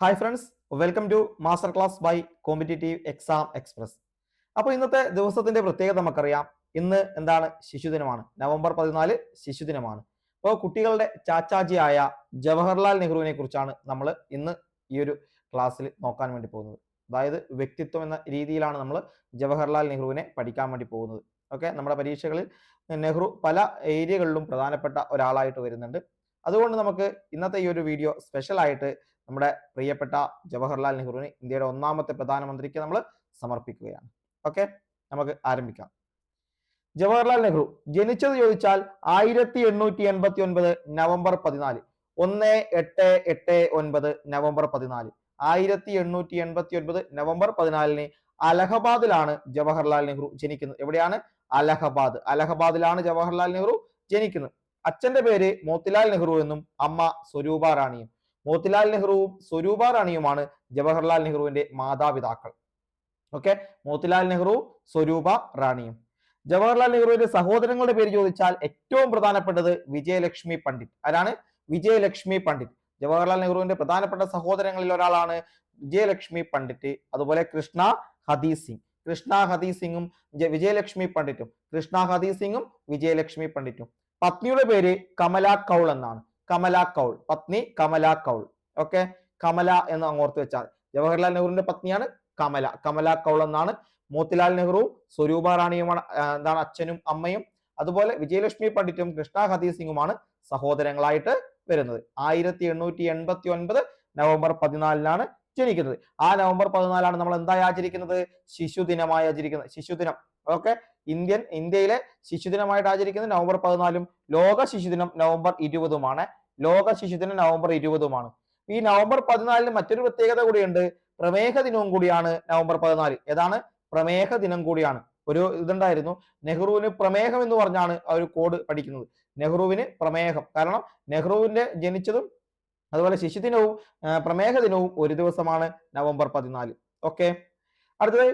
Hi friends welcome to master class by competitive exam express അപ്പോൾ ഇന്നത്തെ ദിവസത്തിന്റെ പ്രത്യേകത നമുക്കറിയാം. ഇന്ന് എന്താണ്? ശിശുദിനമാണ്. നവംബർ പതിനാല് ശിശുദിനമാണ്. അപ്പോൾ കുട്ടികളുടെ ചാച്ചാജിയായ ജവഹർലാൽ നെഹ്റുവിനെ കുറിച്ചാണ് നമ്മൾ ഇന്ന് ഈ ഒരു ക്ലാസ്സിൽ നോക്കാൻ വേണ്ടി പോകുന്നത്. അതായത് വ്യക്തിത്വം എന്ന രീതിയിലാണ് നമ്മൾ ജവഹർലാൽ നെഹ്റുവിനെ പഠിക്കാൻ വേണ്ടി പോകുന്നത്. ഓക്കെ? നമ്മുടെ പരീക്ഷകളിൽ നെഹ്റു പല ഏരിയകളിലും പ്രധാനപ്പെട്ട ഒരാളായിട്ട് വരുന്നുണ്ട്. അതുകൊണ്ട് നമുക്ക് ഇന്നത്തെ ഈ ഒരു വീഡിയോ സ്പെഷ്യൽ ആയിട്ട് നമ്മുടെ പ്രിയപ്പെട്ട ജവഹർലാൽ നെഹ്റുവിന് ഇന്ത്യയുടെ ഒന്നാമത്തെ പ്രധാനമന്ത്രിക്ക് നമ്മൾ സമർപ്പിക്കുകയാണ്. ഓക്കെ നമുക്ക് ആരംഭിക്കാം. ജവഹർലാൽ നെഹ്റു ജനിച്ചത് ചോദിച്ചാൽ ആയിരത്തി എണ്ണൂറ്റി എൺപത്തി ഒൻപത് നവംബർ പതിനാല്. ഒന്ന് എട്ട് എട്ട് ഒൻപത് നവംബർ പതിനാല്. ആയിരത്തി എണ്ണൂറ്റി എൺപത്തി ഒൻപത് നവംബർ പതിനാലിന് അലഹബാദിലാണ് ജവഹർലാൽ നെഹ്റു ജനിക്കുന്നത്. എവിടെയാണ്? അലഹബാദ്. അലഹബാദിലാണ് ജവഹർലാൽ നെഹ്റു ജനിക്കുന്നത്. അച്ഛന്റെ പേര് മോത്തിലാൽ നെഹ്റു എന്നും അമ്മ സ്വരൂപ റാണിയും. മോത്തിലാൽ നെഹ്റുവും സ്വരൂപ റാണിയുമാണ് ജവഹർലാൽ നെഹ്റുവിന്റെ മാതാപിതാക്കൾ. ഓക്കെ മോത്തിലാൽ നെഹ്റു സ്വരൂപ റാണിയും. ജവഹർലാൽ നെഹ്റുവിന്റെ സഹോദരങ്ങളുടെ പേര് ചോദിച്ചാൽ ഏറ്റവും പ്രധാനപ്പെട്ടത് വിജയലക്ഷ്മി പണ്ഡിറ്റ്. ആരാണ്? വിജയലക്ഷ്മി പണ്ഡിറ്റ്. ജവഹർലാൽ നെഹ്റുവിന്റെ പ്രധാനപ്പെട്ട സഹോദരങ്ങളിൽ ഒരാളാണ് വിജയലക്ഷ്മി പണ്ഡിറ്റ്. അതുപോലെ കൃഷ്ണ ഹദീസ് സിംഗ്. കൃഷ്ണ ഹദീസ് സിംഗും വിജയലക്ഷ്മി പണ്ഡിറ്റും. കൃഷ്ണ ഹദീസ് സിംഗും വിജയലക്ഷ്മി പണ്ഡിറ്റും. പത്നിയുടെ പേര് കമല കൗൾ എന്നാണ്. കമല കൗൾ. പത്നി കമല കൗൾ. ഓക്കെ? കമല എന്ന് അങ്ങോർത്ത് വെച്ചാൽ ജവഹർലാൽ നെഹ്റുവിന്റെ പത്നിയാണ് കമല. കമല കൗൾ എന്നാണ് മോത്തിലാൽ നെഹ്റു സ്വരൂപ റാണിയുമാണ് എന്താണ് അച്ഛനും അമ്മയും. അതുപോലെ വിജയലക്ഷ്മി പണ്ഡിറ്റും കൃഷ്ണ ഹദീസ് സിംഗുമാണ് സഹോദരങ്ങളായിട്ട് വരുന്നത്. ആയിരത്തി എണ്ണൂറ്റി എൺപത്തി ഒൻപത് നവംബർ പതിനാലിനാണ് ജനിക്കുന്നത്. ആ നവംബർ പതിനാലാണ് നമ്മൾ എന്തായി ആചരിക്കുന്നത്? ശിശുദിനമായി ആചരിക്കുന്നത്. ശിശുദിനം. ഓക്കെ? ഇന്ത്യൻ ഇന്ത്യയിലെ ശിശുദിനമായിട്ട് ആചരിക്കുന്നത് നവംബർ പതിനാലും ലോക ശിശുദിനം നവംബർ ഇരുപതുമാണ്. ലോക ശിശുദിനം നവംബർ ഇരുപതുമാണ്. ഈ നവംബർ പതിനാലിന് മറ്റൊരു പ്രത്യേകത കൂടിയുണ്ട്. പ്രമേഹ ദിനവും കൂടിയാണ് നവംബർ പതിനാല്. ഏതാണ്? പ്രമേഹ ദിനം കൂടിയാണ്. ഒരു ഇതുണ്ടായിരുന്നു. നെഹ്റുവിന് പ്രമേഹം എന്ന് പറഞ്ഞാണ് അവർ കോഡ് പഠിക്കുന്നത്. നെഹ്റുവിന് പ്രമേഹം. കാരണം നെഹ്റുവിന്റെ ജനിച്ചതും അതുപോലെ ശിശുദിനവും പ്രമേഹ ദിനവും ഒരു ദിവസമാണ് നവംബർ പതിനാല്. ഓക്കെ. അടുത്തത്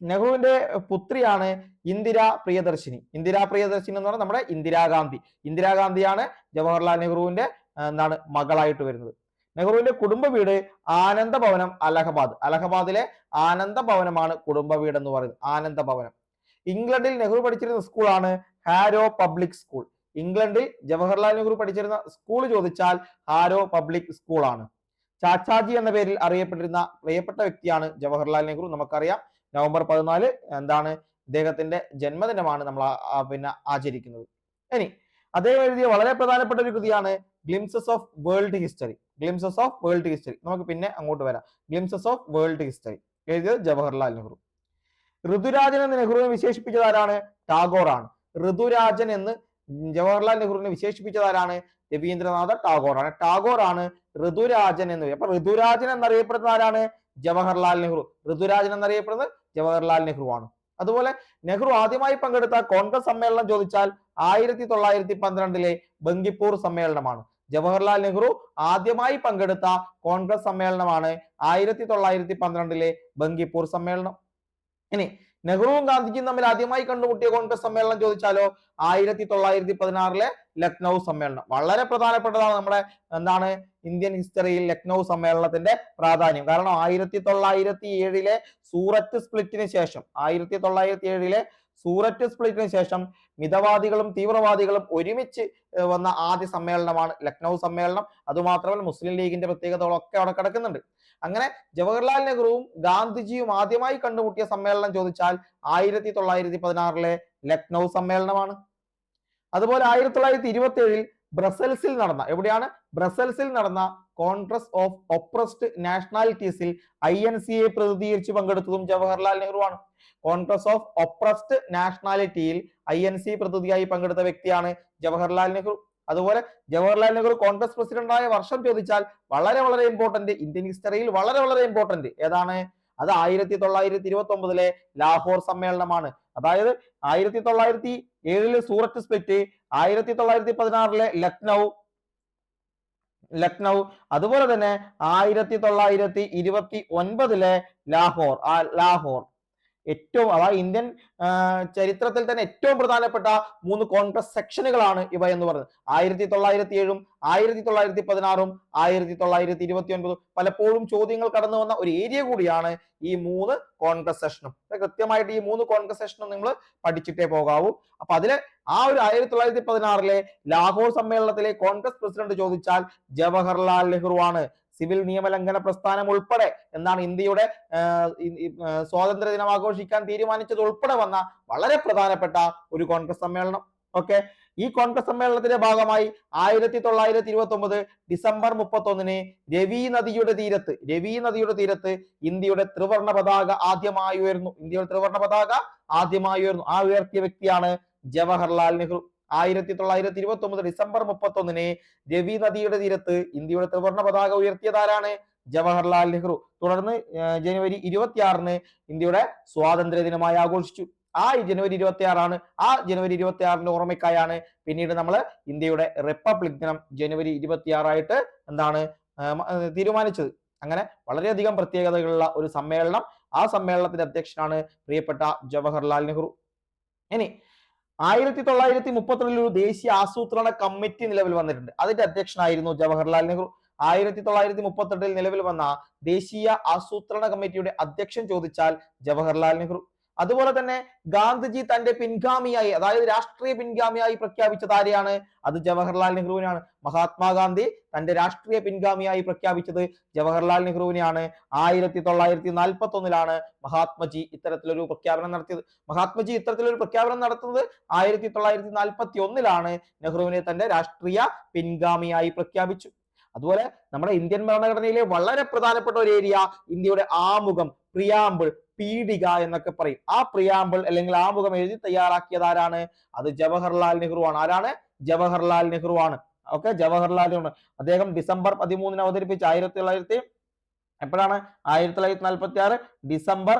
നെഹ്റുവിന്റെ പുത്രിയാണ് ഇന്ദിര പ്രിയദർശിനി. ഇന്ദിര പ്രിയദർശിനി എന്ന് പറഞ്ഞാൽ നമ്മുടെ ഇന്ദിരാഗാന്ധി ഇന്ദിരാഗാന്ധിയാണ് ജവഹർലാൽ നെഹ്റുവിന്റെ എന്താണ് മകളായിട്ട് വരുന്നത്. നെഹ്റുവിന്റെ കുടുംബ വീട് ആനന്ദ ഭവനം അലഹബാദ്. അലഹബാദിലെ ആനന്ദ ഭവനമാണ് കുടുംബ വീട് എന്ന് പറയുന്നത്. ആനന്ദ ഭവനം ഇംഗ്ലണ്ടിൽ നെഹ്റു പഠിച്ചിരുന്ന സ്കൂളാണ് ഹാരോ പബ്ലിക് സ്കൂൾ. ഇംഗ്ലണ്ടിൽ ജവഹർലാൽ നെഹ്റു പഠിച്ചിരുന്ന സ്കൂൾ ചോദിച്ചാൽ ഹാരോ പബ്ലിക് സ്കൂളാണ്. ചാച്ചാജി എന്ന പേരിൽ അറിയപ്പെട്ടിരുന്ന പ്രിയപ്പെട്ട വ്യക്തിയാണ് ജവഹർലാൽ നെഹ്റു. നമുക്കറിയാം നവംബർ പതിനാല് എന്താണ് ഇദ്ദേഹത്തിന്റെ ജന്മദിനമാണ് നമ്മൾ പിന്നെ ആചരിക്കുന്നത്. ഇനി അദ്ദേഹം എഴുതിയ വളരെ പ്രധാനപ്പെട്ട ഒരു കൃതിയാണ് glimpses of world history glimpses of world history നമുക്ക് പിന്നെ അങ്ങോട്ട് വരാം. ഗ്ലിംസസ് ഓഫ് വേൾഡ് ഹിസ്റ്ററി എഴുതിയത് ജവഹർലാൽ നെഹ്റു. ഋതുരാജൻ നെഹ്റുവിനെ വിശേഷിപ്പിച്ചത് ആരാണ്? ടാഗോർ ആണ് ഋതുരാജൻ എന്ന് ജവഹർലാൽ നെഹ്റുവിനെ വിശേഷിപ്പിച്ചത് ആരാണ്? രവീന്ദ്രനാഥ ടാഗോർ ആണ് ടാഗോർ ആണ് ഋതുരാജൻ എന്ന് അപ്പൊ ഋതുരാജൻ എന്നറിയപ്പെടുന്ന ആരാണ്? ജവഹർലാൽ നെഹ്റു. ഋതുരാജൻ എന്നറിയപ്പെടുന്നത് ജവഹർലാൽ നെഹ്റു ആണ്. അതുപോലെ നെഹ്റു ആദ്യമായി പങ്കെടുത്ത കോൺഗ്രസ് സമ്മേളനം ചോദിച്ചാൽ ആയിരത്തി തൊള്ളായിരത്തി പന്ത്രണ്ടിലെ ബങ്കിപ്പൂർ സമ്മേളനമാണ്. ജവഹർലാൽ നെഹ്റു ആദ്യമായി പങ്കെടുത്ത കോൺഗ്രസ് സമ്മേളനമാണ് ആയിരത്തി തൊള്ളായിരത്തി പന്ത്രണ്ടിലെ ബങ്കിപ്പൂർ സമ്മേളനം. ഇനി നെഹ്റുവും ഗാന്ധിജിയും തമ്മിൽ ആദ്യമായി കണ്ടുമുട്ടിയ കോൺഗ്രസ് സമ്മേളനം ചോദിച്ചാലോ? ആയിരത്തി തൊള്ളായിരത്തി പതിനാറിലെ ലക്നൗ സമ്മേളനം. വളരെ പ്രധാനപ്പെട്ടതാണ് നമ്മുടെ എന്താണ് ഇന്ത്യൻ ഹിസ്റ്ററിയിൽ ലക്നൗ സമ്മേളനത്തിന്റെ പ്രാധാന്യം. കാരണം ആയിരത്തി തൊള്ളായിരത്തി ഏഴിലെ സൂറത്ത് സ്പ്ലിറ്റിന് ശേഷം ആയിരത്തി തൊള്ളായിരത്തി ഏഴിലെ സൂററ്റ് സ്പ്ലിറ്റിന് ശേഷം മിതവാദികളും തീവ്രവാദികളും ഒരുമിച്ച് വന്ന ആദ്യ സമ്മേളനമാണ് ലക്നൗ സമ്മേളനം. അതുമാത്രമല്ല മുസ്ലിം ലീഗിന്റെ പ്രത്യേകതകളൊക്കെ അവിടെ കിടക്കുന്നുണ്ട്. അങ്ങനെ ജവഹർലാൽ നെഹ്റുവും ഗാന്ധിജിയും ആദ്യമായി കണ്ടുമുട്ടിയ സമ്മേളനം ചോദിച്ചാൽ ആയിരത്തി തൊള്ളായിരത്തി പതിനാറിലെ ലക്നൗ സമ്മേളനമാണ്. അതുപോലെ ആയിരത്തി തൊള്ളായിരത്തി ഇരുപത്തി ഏഴിൽ ബ്രസൽസിൽ നടന്ന എവിടെയാണ്? ബ്രസൽസിൽ നടന്ന കോൺഗ്രസ് ഓഫ് ഒപ്രസ്ഡ് നാഷണാലിറ്റീസിൽ ഐ എൻ സി എ പ്രതിനിധീകരിച്ച് പങ്കെടുത്തതും ജവഹർലാൽ നെഹ്റു ആണ് കോൺഗ്രസ് ഓഫ് ഒപ്രസ്ഡ് നാഷണാലിറ്റിയിൽ ഐ എൻ സി പ്രതിനിധിയായി പങ്കെടുത്ത വ്യക്തിയാണ് ജവഹർലാൽ നെഹ്റു. അതുപോലെ ജവഹർലാൽ നെഹ്റു കോൺഗ്രസ് പ്രസിഡന്റായ വർഷം ചോദിച്ചാൽ വളരെ വളരെ ഇമ്പോർട്ടന്റ് ഇന്ത്യൻ ഹിസ്റ്ററിയിൽ വളരെ വളരെ ഇമ്പോർട്ടന്റ് ഏതാണ്? അത് ആയിരത്തി തൊള്ളായിരത്തി ഇരുപത്തി ഒമ്പതിലെ ലാഹോർ സമ്മേളനമാണ്. അതായത് ആയിരത്തി തൊള്ളായിരത്തി ഏഴിൽ സൂററ്റ് സ്പ്ലിറ്റ് ആയിരത്തി തൊള്ളായിരത്തി പതിനാറിലെ ലക്നൗ ലക്നൗ അതുപോലെ തന്നെ ആയിരത്തി തൊള്ളായിരത്തി ഇരുപത്തി ഒൻപതിലെ ലാഹോർ ആ ലാഹോർ. ഏറ്റവും അതായത് ഇന്ത്യൻ ചരിത്രത്തിൽ തന്നെ ഏറ്റവും പ്രധാനപ്പെട്ട മൂന്ന് കോൺഗ്രസ് സെക്ഷനുകളാണ് ഇവ എന്ന് പറയുന്നത് ആയിരത്തി തൊള്ളായിരത്തി ഏഴും ആയിരത്തി തൊള്ളായിരത്തി പതിനാറും ആയിരത്തി തൊള്ളായിരത്തി ഇരുപത്തി ഒൻപതും പലപ്പോഴും ചോദ്യങ്ങൾ കടന്നു വന്ന ഒരു ഏരിയ കൂടിയാണ് ഈ മൂന്ന് കോൺഗ്രസ് സെഷനും കൃത്യമായിട്ട് ഈ മൂന്ന് കോൺഗ്രസ് സെഷനും നിങ്ങൾ പഠിച്ചിട്ടേ പോകാവൂ. അപ്പൊ അതിലെ ആ ഒരു ആയിരത്തി തൊള്ളായിരത്തി പതിനാറിലെ ലാഹോർ സമ്മേളനത്തിലെ കോൺഗ്രസ് പ്രസിഡന്റ് ചോദിച്ചാൽ ജവഹർലാൽ നെഹ്റു ആണ് സിവിൽ നിയമലംഘന പ്രസ്ഥാനം ഉൾപ്പെടെ എന്നാണ് ഇന്ത്യയുടെ സ്വാതന്ത്ര്യ ദിനം ആഘോഷിക്കാൻ തീരുമാനിച്ചത് ഉൾപ്പെടെ വന്ന വളരെ പ്രധാനപ്പെട്ട ഒരു കോൺഗ്രസ് സമ്മേളനം. ഓക്കെ? ഈ കോൺഗ്രസ് സമ്മേളനത്തിന്റെ ഭാഗമായി ആയിരത്തി തൊള്ളായിരത്തി ഇരുപത്തി ഒമ്പത് ഡിസംബർ മുപ്പത്തി ഒന്നിന് രവി നദിയുടെ തീരത്ത് രവി നദിയുടെ തീരത്ത് ഇന്ത്യയുടെ ത്രിവർണ പതാക ആദ്യമായി ഉയർന്നു. ഇന്ത്യയുടെ ത്രിവർണ പതാക ആദ്യമായി ഉയർന്നു. ആ ഉയർത്തിയ വ്യക്തിയാണ് ജവഹർലാൽ നെഹ്റു. ആയിരത്തി തൊള്ളായിരത്തി ഇരുപത്തി ഒമ്പത് ഡിസംബർ മുപ്പത്തി ഒന്നിന് രവി നദിയുടെ തീരത്ത് ഇന്ത്യയുടെ ത്രിവർണ പതാക ഉയർത്തിയതാരാണ്? ജവഹർലാൽ നെഹ്റു. തുടർന്ന് ജനുവരി ഇരുപത്തിയാറിന് ഇന്ത്യയുടെ സ്വാതന്ത്ര്യ ദിനമായി ആഘോഷിച്ചു. ആ ജനുവരി ഇരുപത്തി ആറാണ് ആ ജനുവരി ഇരുപത്തി ആറിന്റെ ഓർമ്മയ്ക്കായാണ് പിന്നീട് നമ്മൾ ഇന്ത്യയുടെ റിപ്പബ്ലിക് ദിനം ജനുവരി ഇരുപത്തിയാറായിട്ട് എന്താണ് തീരുമാനിച്ചത്. അങ്ങനെ വളരെയധികം പ്രത്യേകതകളുള്ള ഒരു സമ്മേളനം ആ സമ്മേളനത്തിന്റെ അധ്യക്ഷനാണ് പ്രിയപ്പെട്ട ജവഹർലാൽ നെഹ്റു. ഇനി ആയിരത്തി തൊള്ളായിരത്തി മുപ്പത്തിരണ്ടിൽ ഒരു ദേശീയ ആസൂത്രണ കമ്മിറ്റി നിലവിൽ വന്നിട്ടുണ്ട്. അതിന്റെ അധ്യക്ഷനായിരുന്നു ജവഹർലാൽ നെഹ്റു. ആയിരത്തി തൊള്ളായിരത്തി മുപ്പത്തിരണ്ടിൽ നിലവിൽ വന്ന ദേശീയ ആസൂത്രണ കമ്മിറ്റിയുടെ അധ്യക്ഷൻ ചോദിച്ചാൽ ജവഹർലാൽ നെഹ്റു. അതുപോലെ തന്നെ ഗാന്ധിജി തന്റെ പിൻഗാമിയായി അതായത് രാഷ്ട്രീയ പിൻഗാമിയായി പ്രഖ്യാപിച്ചത് ആരെയാണ്? അത് ജവഹർലാൽ നെഹ്റുവിനാണ്. മഹാത്മാഗാന്ധി തന്റെ രാഷ്ട്രീയ പിൻഗാമിയായി പ്രഖ്യാപിച്ചത് ജവഹർലാൽ നെഹ്റുവിനെയാണ്. ആയിരത്തി തൊള്ളായിരത്തി നാൽപ്പത്തി ഒന്നിലാണ് മഹാത്മജി ഇത്തരത്തിലൊരു പ്രഖ്യാപനം നടത്തിയത്. മഹാത്മജി ഇത്തരത്തിലൊരു പ്രഖ്യാപനം നടത്തുന്നത് ആയിരത്തി തൊള്ളായിരത്തി നാൽപ്പത്തി ഒന്നിലാണ് നെഹ്റുവിനെ തന്റെ രാഷ്ട്രീയ പിൻഗാമിയായി പ്രഖ്യാപിച്ചു. അതുപോലെ നമ്മുടെ ഇന്ത്യൻ ഭരണഘടനയിലെ വളരെ പ്രധാനപ്പെട്ട ഒരു ഏരിയ ഇന്ത്യയുടെ ആമുഖം പ്രിയാമ്പിൾ പീഡിക എന്നൊക്കെ പറയും. ആ പ്രിയാമ്പിൾ അല്ലെങ്കിൽ ആമുഖം എഴുതി തയ്യാറാക്കിയത് ആരാണ്? അത് ജവഹർലാൽ നെഹ്റു ആണ്. ആരാണ്? ജവഹർലാൽ നെഹ്റു ആണ്. ഓക്കെ ജവഹർലാൽ നെഹ്റു അദ്ദേഹം ഡിസംബർ പതിമൂന്നിന് അവതരിപ്പിച്ച ആയിരത്തി തൊള്ളായിരത്തി എപ്പോഴാണ്? ആയിരത്തി തൊള്ളായിരത്തി നാൽപ്പത്തി ആറ് ഡിസംബർ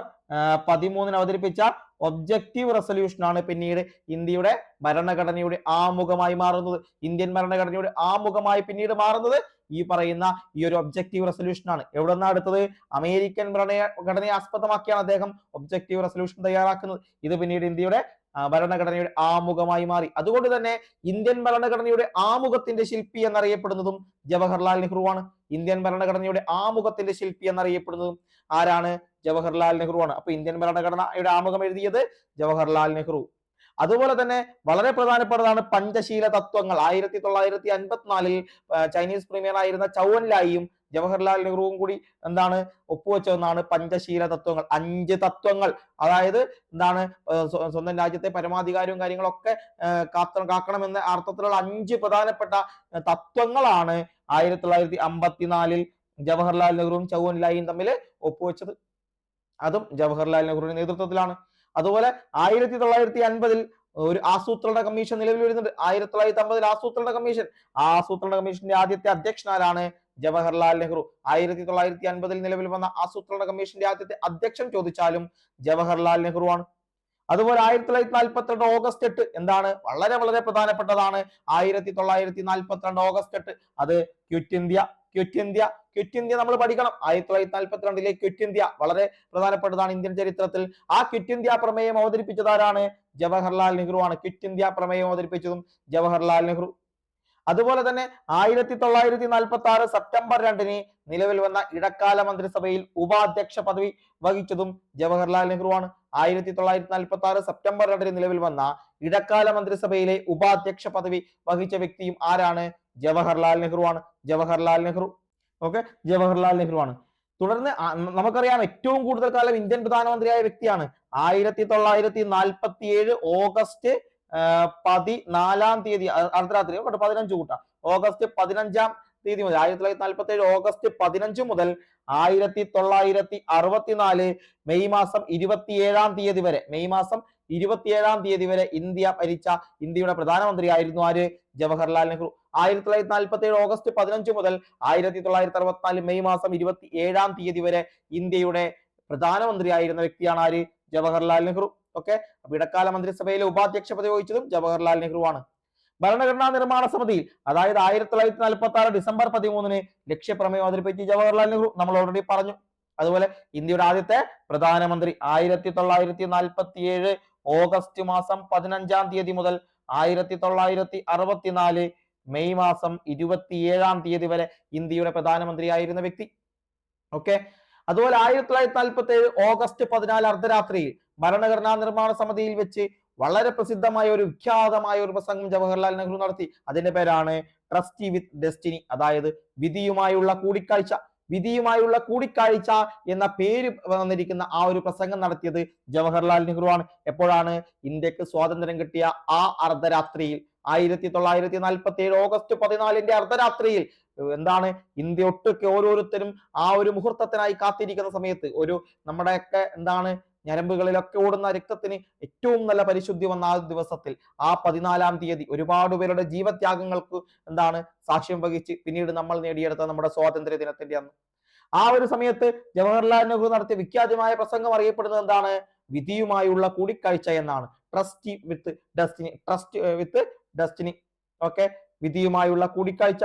പതിമൂന്നിന് അവതരിപ്പിച്ച ഒബ്ജക്റ്റീവ് റെസൊല്യൂഷൻ ആണ് പിന്നീട് ഇന്ത്യയുടെ ഭരണഘടനയുടെ ആമുഖമായി മാറുന്നത്. ഇന്ത്യൻ ഭരണഘടനയുടെ ആമുഖമായി പിന്നീട് മാറുന്നത് ഈ പറയുന്ന ഈ ഒരു ഒബ്ജക്റ്റീവ് റെസൊല്യൂഷൻ ആണ്. എവിടെ നിന്നാണ് എടുത്തത്? അമേരിക്കൻ ഭരണഘടനയെ ആസ്പദമാക്കിയാണ് അദ്ദേഹം ഒബ്ജക്റ്റീവ് റെസൊല്യൂഷൻ തയ്യാറാക്കുന്നത്. ഇത് പിന്നീട് ഇന്ത്യയുടെ ഭരണഘടനയുടെ ആമുഖമായി മാറി. അതുകൊണ്ട് തന്നെ ഇന്ത്യൻ ഭരണഘടനയുടെ ആമുഖത്തിന്റെ ശില്പി എന്നറിയപ്പെടുന്നതും ജവഹർലാൽ നെഹ്റു ആണ്. ഇന്ത്യൻ ഭരണഘടനയുടെ ആമുഖത്തിന്റെ ശില്പി എന്നറിയപ്പെടുന്നതും ആരാണ്? ജവഹർലാൽ നെഹ്റു ആണ്. അപ്പൊ ഇന്ത്യൻ ഭരണഘടനയുടെ ആമുഖം എഴുതിയത് ജവഹർലാൽ നെഹ്റു. അതുപോലെ തന്നെ വളരെ പ്രധാനപ്പെട്ടതാണ് പഞ്ചശീല തത്വങ്ങൾ. ആയിരത്തി തൊള്ളായിരത്തി അൻപത്തിനാലിൽ ചൈനീസ് പ്രീമിയർ ആയിരുന്ന ചൗവൻ ലായിയും ജവഹർലാൽ നെഹ്റുവും കൂടി എന്താണ് ഒപ്പുവെച്ചതെന്നാണ് പഞ്ചശീല തത്വങ്ങൾ. അഞ്ച് തത്വങ്ങൾ. അതായത് എന്താണ് സ്വന്തം രാജ്യത്തെ പരമാധികാരവും കാര്യങ്ങളൊക്കെ കാത്ത കാക്കണമെന്ന അർത്ഥത്തിലുള്ള അഞ്ച് പ്രധാനപ്പെട്ട തത്വങ്ങളാണ് ആയിരത്തി തൊള്ളായിരത്തി അമ്പത്തിനാലിൽ ജവഹർലാൽ നെഹ്റുവും ചൗവൻലായിയും തമ്മിൽ ഒപ്പുവെച്ചത്. അതും ജവഹർലാൽ നെഹ്റുവിന്റെ നേതൃത്വത്തിലാണ്. അതുപോലെ ആയിരത്തി തൊള്ളായിരത്തി അൻപതിൽ ഒരു ആസൂത്രണ കമ്മീഷൻ നിലവിൽ വരുന്നുണ്ട്. ആയിരത്തി തൊള്ളായിരത്തി അമ്പതിൽ ആസൂത്രണ കമ്മീഷൻ. ആസൂത്രണ കമ്മീഷന്റെ ആദ്യത്തെ അധ്യക്ഷനാരാണ് ജവഹർലാൽ നെഹ്റു. ആയിരത്തി തൊള്ളായിരത്തി അൻപതിൽ നിലവിൽ വന്ന ആസൂത്രണ കമ്മീഷന്റെ ആദ്യത്തെ അധ്യക്ഷൻ ചോദിച്ചാലും ജവഹർലാൽ നെഹ്റു ആണ്. അതുപോലെ ആയിരത്തി തൊള്ളായിരത്തി നാൽപ്പത്തിരണ്ട് ഓഗസ്റ്റ് എട്ട് എന്താണ്? വളരെ വളരെ പ്രധാനപ്പെട്ടതാണ്. ആയിരത്തി തൊള്ളായിരത്തി നാൽപ്പത്തിരണ്ട് ഓഗസ്റ്റ് എട്ട്. അത് quit India quit India quit India നമ്മൾ പഠിക്കണം. ആയിരത്തി തൊള്ളായിരത്തി നാൽപ്പത്തിരണ്ടിലെ ക്വിറ്റ് ഇന്ത്യ വളരെ പ്രധാനപ്പെട്ടതാണ് ഇന്ത്യൻ ചരിത്രത്തിൽ. ആ ക്വിറ്റ് ഇന്ത്യ പ്രമേയം അവതരിപ്പിച്ചതാരാണ് ജവഹർലാൽ നെഹ്റു ആണ് ക്വിറ്റ് ഇന്ത്യ പ്രമേയം അവതരിപ്പിച്ചതും ജവഹർലാൽ നെഹ്റു. അതുപോലെ തന്നെ ആയിരത്തി തൊള്ളായിരത്തി നാൽപ്പത്തി ആറ് സെപ്റ്റംബർ രണ്ടിന് നിലവിൽ വന്ന ഇടക്കാല മന്ത്രിസഭയിൽ ഉപാധ്യക്ഷ പദവി വഹിച്ചതും ജവഹർലാൽ നെഹ്റു ആണ്. ആയിരത്തി തൊള്ളായിരത്തി നാൽപ്പത്തി ആറ് സെപ്റ്റംബർ രണ്ടിന് നിലവിൽ വന്ന ഇടക്കാല മന്ത്രിസഭയിലെ ഉപാധ്യക്ഷ പദവി വഹിച്ച വ്യക്തിയും ആരാണ്? ജവഹർലാൽ നെഹ്റു ആണ്. ജവഹർലാൽ നെഹ്റു. ഓക്കെ? ജവഹർലാൽ നെഹ്റു ആണ്. തുടർന്ന് നമുക്കറിയാം ഏറ്റവും കൂടുതൽ കാലം ഇന്ത്യൻ പ്രധാനമന്ത്രിയായ വ്യക്തിയാണ് ആയിരത്തി തൊള്ളായിരത്തി നാൽപ്പത്തി ഏഴ് ഓഗസ്റ്റ് പതിനാലാം തീയതി അർദ്ധരാത്രി പതിനഞ്ച് കൂട്ടാം. ഓഗസ്റ്റ് പതിനഞ്ചാം തീയതി മുതൽ ആയിരത്തി തൊള്ളായിരത്തി നാൽപ്പത്തി ഏഴ് ഓഗസ്റ്റ് പതിനഞ്ച് മുതൽ ആയിരത്തി തൊള്ളായിരത്തി അറുപത്തിനാല് മെയ് മാസം ഇരുപത്തിയേഴാം തീയതി വരെ മെയ് മാസം ഇരുപത്തിയേഴാം തീയതി വരെ ഇന്ത്യ ഭരിച്ച ഇന്ത്യയുടെ പ്രധാനമന്ത്രി ആയിരുന്നു ആര്? ജവഹർലാൽ നെഹ്റു. ആയിരത്തി തൊള്ളായിരത്തി നാൽപ്പത്തി ഏഴ് ഓഗസ്റ്റ് പതിനഞ്ച് മുതൽ ആയിരത്തി തൊള്ളായിരത്തി അറുപത്തിനാല് മെയ് മാസം ഇരുപത്തി ഏഴാം തീയതി വരെ ഇന്ത്യയുടെ പ്രധാനമന്ത്രി ആയിരുന്ന വ്യക്തിയാണ് ആര്? ജവഹർലാൽ നെഹ്റു. ഓക്കെ? അപ്പൊ ഇടക്കാല മന്ത്രിസഭയിലെ ഉപാധ്യക്ഷ പദവി വഹിച്ചതും ജവഹർലാൽ നെഹ്റു ആണ് ഭരണഘടനാ നിർമ്മാണ സമിതിയിൽ അതായത് ആയിരത്തി തൊള്ളായിരത്തി നാൽപ്പത്തി ആറ് ഡിസംബർ പതിമൂന്നിന് ലക്ഷ്യപ്രമേയം അവതരിപ്പിച്ച് ജവഹർലാൽ നെഹ്റു നമ്മൾ ഓൾറെഡി പറഞ്ഞു. അതുപോലെ ഇന്ത്യയുടെ ആദ്യത്തെ പ്രധാനമന്ത്രി ആയിരത്തി തൊള്ളായിരത്തി നാൽപ്പത്തി ഏഴ് ഓഗസ്റ്റ് മാസം പതിനഞ്ചാം തീയതി മുതൽ ആയിരത്തി തൊള്ളായിരത്തി അറുപത്തിനാല് മെയ് മാസം ഇരുപത്തിയേഴാം തീയതി വരെ ഇന്ത്യയുടെ പ്രധാനമന്ത്രിയായിരുന്ന വ്യക്തി. ഓക്കെ? അതുപോലെ ആയിരത്തി തൊള്ളായിരത്തി നാൽപ്പത്തി ഏഴ് ഓഗസ്റ്റ് പതിനാല് അർദ്ധരാത്രിയിൽ ഭരണഘടനാ നിർമ്മാണ സമിതിയിൽ വെച്ച് വളരെ പ്രസിദ്ധമായ ഒരു വിഖ്യാതമായ ഒരു പ്രസംഗം ജവഹർലാൽ നെഹ്റു നടത്തി. അതിന്റെ പേരാണ് ട്രസ്റ്റി വിത്ത് ഡെസ്റ്റിനി. അതായത് വിധിയുമായുള്ള കൂടിക്കാഴ്ച. വിധിയുമായുള്ള കൂടിക്കാഴ്ച എന്ന പേര് വന്നിരിക്കുന്ന ആ ഒരു പ്രസംഗം നടത്തിയത് ജവഹർലാൽ നെഹ്റു ആണ് എപ്പോഴാണ്? ഇന്ത്യയ്ക്ക് സ്വാതന്ത്ര്യം കിട്ടിയ ആ അർദ്ധരാത്രിയിൽ. ആയിരത്തി തൊള്ളായിരത്തി നാൽപ്പത്തി ഏഴ് ഓഗസ്റ്റ് പതിനാലിന്റെ അർദ്ധരാത്രിയിൽ എന്താണ് ഇന്ത്യ ഒട്ടൊക്കെ ഓരോരുത്തരും ആ ഒരു മുഹൂർത്തത്തിനായി കാത്തിരിക്കുന്ന സമയത്ത് ഒരു നമ്മുടെയൊക്കെ എന്താണ് ഞരമ്പുകളിലൊക്കെ ഓടുന്ന രക്തത്തിന് ഏറ്റവും നല്ല പരിശുദ്ധി വന്ന ആ ദിവസത്തിൽ ആ പതിനാലാം തീയതി ഒരുപാട് പേരുടെ ജീവത്യാഗങ്ങൾക്ക് എന്താണ് സാക്ഷ്യം വഹിച്ച് പിന്നീട് നമ്മൾ നേടിയെടുത്ത നമ്മുടെ സ്വാതന്ത്ര്യ ദിനത്തിന്റെ അന്ന്. ആ ഒരു സമയത്ത് ജവഹർലാൽ നെഹ്റു നടത്തിയ വിഖ്യാതമായ പ്രസംഗം അറിയപ്പെടുന്നത് എന്താണ് വിധിയുമായുള്ള കൂടിക്കാഴ്ച എന്നാണ്. Tryst with destiny tryst with destiny. Okay? വിധിയുമായുള്ള കൂടിക്കാഴ്ച.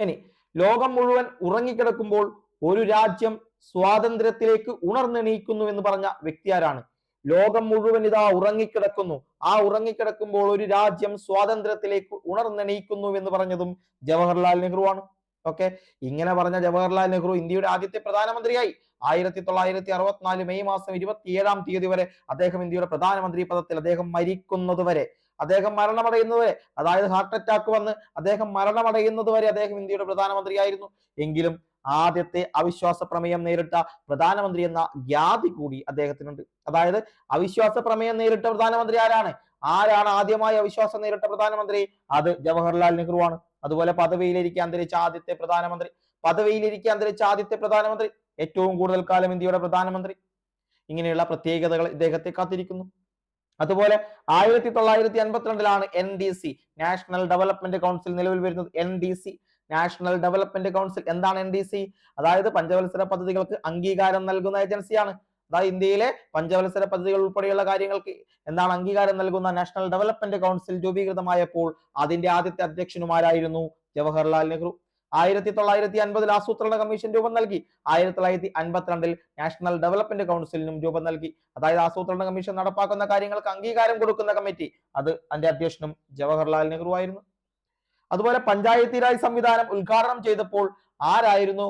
ഇനി ലോകം മുഴുവൻ ഉറങ്ങിക്കിടക്കുമ്പോൾ ഒരു രാജ്യം സ്വാതന്ത്ര്യത്തിലേക്ക് ഉണർന്നെണീക്കുന്നു എന്ന് പറഞ്ഞ വ്യക്തി ആരാണ് ലോകം മുഴുവൻ ഇതാ ഉറങ്ങിക്കിടക്കുന്നു. ആ ഉറങ്ങിക്കിടക്കുമ്പോൾ ഒരു രാജ്യം സ്വാതന്ത്ര്യത്തിലേക്ക് ഉണർന്നെണീക്കുന്നു എന്ന് പറഞ്ഞതും ജവഹർലാൽ നെഹ്റു ആണ് ഓക്കെ? ഇങ്ങനെ പറഞ്ഞ ജവഹർലാൽ നെഹ്റു ഇന്ത്യയുടെ ആദ്യത്തെ പ്രധാനമന്ത്രിയായി. ആയിരത്തി തൊള്ളായിരത്തി അറുപത്തിനാല് മെയ് മാസം ഇരുപത്തിയേഴാം തീയതി വരെ അദ്ദേഹം ഇന്ത്യയുടെ പ്രധാനമന്ത്രി പദത്തിൽ അദ്ദേഹം മരിക്കുന്നത് വരെ അദ്ദേഹം മരണമടയുന്നത് വരെ അതായത് ഹാർട്ട് അറ്റാക്ക് വന്ന് അദ്ദേഹം മരണമടയുന്നത് വരെ അദ്ദേഹം ഇന്ത്യയുടെ പ്രധാനമന്ത്രിയായിരുന്നു. എങ്കിലും ആദ്യത്തെ അവിശ്വാസ പ്രമേയം നേരിട്ട പ്രധാനമന്ത്രി എന്ന ഖ്യാതി കൂടി അദ്ദേഹത്തിനുണ്ട്. അതായത് അവിശ്വാസ പ്രമേയം നേരിട്ട പ്രധാനമന്ത്രി ആരാണ്? ആരാണ് ആദ്യമായി അവിശ്വാസം നേരിട്ട പ്രധാനമന്ത്രി? അത് ജവഹർലാൽ നെഹ്റു ആണ്. അതുപോലെ പദവിയിലിരിക്കാൻ അന്തരിച്ച ആദ്യത്തെ പ്രധാനമന്ത്രി. പദവിയിലിരിക്കാൻ അന്തരിച്ച ആദ്യത്തെ പ്രധാനമന്ത്രി ഏറ്റവും കൂടുതൽ കാലം ഇന്ത്യയുടെ പ്രധാനമന്ത്രി. ഇങ്ങനെയുള്ള പ്രത്യേകതകൾ ഇദ്ദേഹത്തെ കാത്തിരിക്കുന്നു. അതുപോലെ ആയിരത്തി തൊള്ളായിരത്തി എൺപത്തിരണ്ടിലാണ് N D C national development council നിലവിൽ വരുന്നത് N D C national development council എന്താണ് എൻ ഡി സി അതായത് പഞ്ചവത്സര പദ്ധതികൾക്ക് അംഗീകാരം നൽകുന്ന ഏജൻസിയാണ്. അതായത് ഇന്ത്യയിലെ പഞ്ചവത്സര പദ്ധതികൾ ഉൾപ്പെടെയുള്ള കാര്യങ്ങൾക്ക് എന്താണ് അംഗീകാരം നൽകുന്ന നാഷണൽ ഡെവലപ്മെന്റ് കൗൺസിൽ രൂപീകൃതമായപ്പോൾ അതിന്റെ ആദ്യത്തെ അധ്യക്ഷനുമാരായിരുന്നു ജവഹർലാൽ നെഹ്റു. ആയിരത്തി തൊള്ളായിരത്തി അൻപതിൽ ആസൂത്രണ കമ്മീഷൻ രൂപം നൽകി. ആയിരത്തി തൊള്ളായിരത്തി അൻപത്തിരണ്ടിൽ നാഷണൽ ഡെവലപ്മെന്റ് കൗൺസിലിനും രൂപം നൽകി. അതായത് ആസൂത്രണ കമ്മീഷൻ നടപ്പാക്കുന്ന കാര്യങ്ങൾക്ക് അംഗീകാരം കൊടുക്കുന്ന കമ്മിറ്റി. അത് അതിന്റെ അധ്യക്ഷനും ജവഹർലാൽ നെഹ്റു ആയിരുന്നു. അതുപോലെ പഞ്ചായത്തി രാജ് സംവിധാനം ഉദ്ഘാടനം ചെയ്തപ്പോൾ ആരായിരുന്നു?